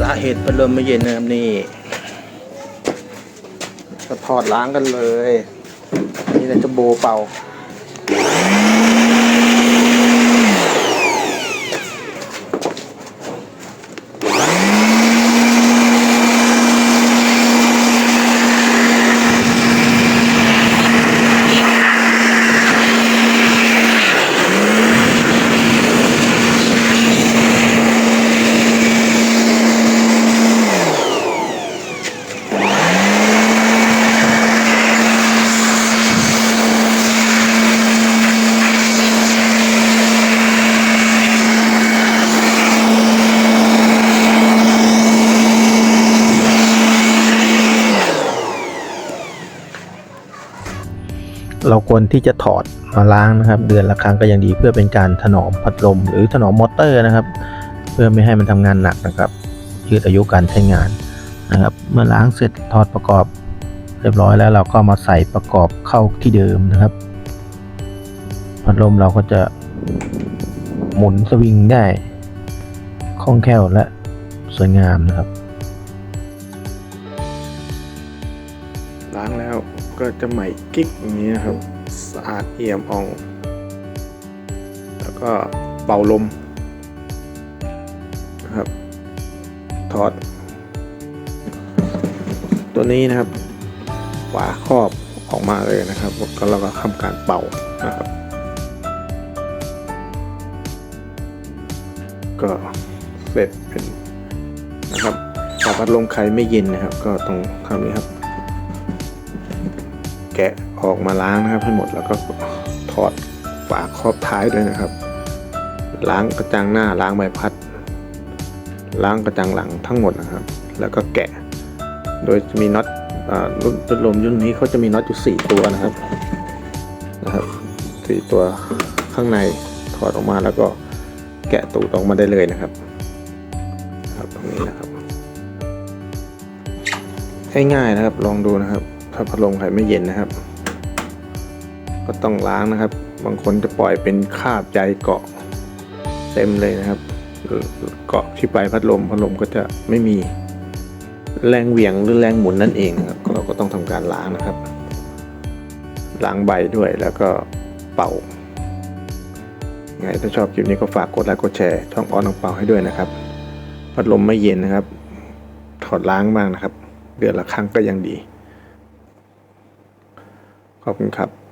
สาเหตุพัดลมไม่เย็นนะครับนี่ก็ถอดล้างกันเลย นี่เราจะโบเป่า เราควรที่จะถอดมาล้างนะครับ เดือนละครั้งก็ยังดีเพื่อเป็นการถนอมพัดลม หรือถนอมมอเตอร์นะครับ เพื่อไม่ให้มันทำงานหนักนะครับยืดอายุการใช้งานนะครับ เมื่อล้างเสร็จถอดประกอบเรียบร้อยแล้วเราก็มาใส่ประกอบเข้าที่เดิมนะครับ พัดลมเราก็จะหมุนสวิงได้คล่องแคล่วและสวยงามนะครับ ล้างแล้วก็จะใหม่กิ๊กอย่างนี้นะครับสะอาดเอี่ยมอ่อง แล้วก็เป่าลมนะครับถอด ตัวนี้นะครับฝาครอบออกมาเลยนะครับก็เราก็ทำการเป่านะครับ ก็เสร็จเป็นนะครับฝาพัดลมใครไม่เย็นนะครับ ก็ต้องทำนี้ครับ แกะออกมาล้างนะครับให้หมดแล้วก็ถอดฝาครอบท้ายด้วยนะครับ ล้างกระจังหน้าล้างใบพัด ล้างกระจังหลังทั้งหมดนะครับ แล้วก็แกะ โดยจะมีน็อตรุ่นรุ่นลมรุ่นนี้เขาจะมีน็อตอยู่สี่ตัวนะครับนะครับสี่ตัวข้างในถอดออกมาแล้วก็แกะตูดออกมาได้เลยนะครับ ครับตรงนี้นะครับ ง่ายๆนะครับลองดูนะครับ ถ้าพัดลมใครไม่เย็นนะครับ ก็ต้องล้างนะครับ บางคนจะปล่อยเป็นคาบใยเกาะเต็มเลยนะครับ เกาะที่ปลายพัดลมพัดลมก็จะไม่มีแรงเหวี่ยงหรือแรงหมุนนั่นเองครับเราก็ต้องทำการล้างนะครับ ล้างใบด้วยแล้วก็เป่าไงถ้าชอบคลิปนี้ก็ฝากกดไลค์กดแชร์ช่องออนของเป่าให้ด้วยนะครับ พัดลมไม่เย็นนะครับ ถอดล้างบ้างนะครับ เดือนละครั้งก็ยังดี ขอบคุณครับ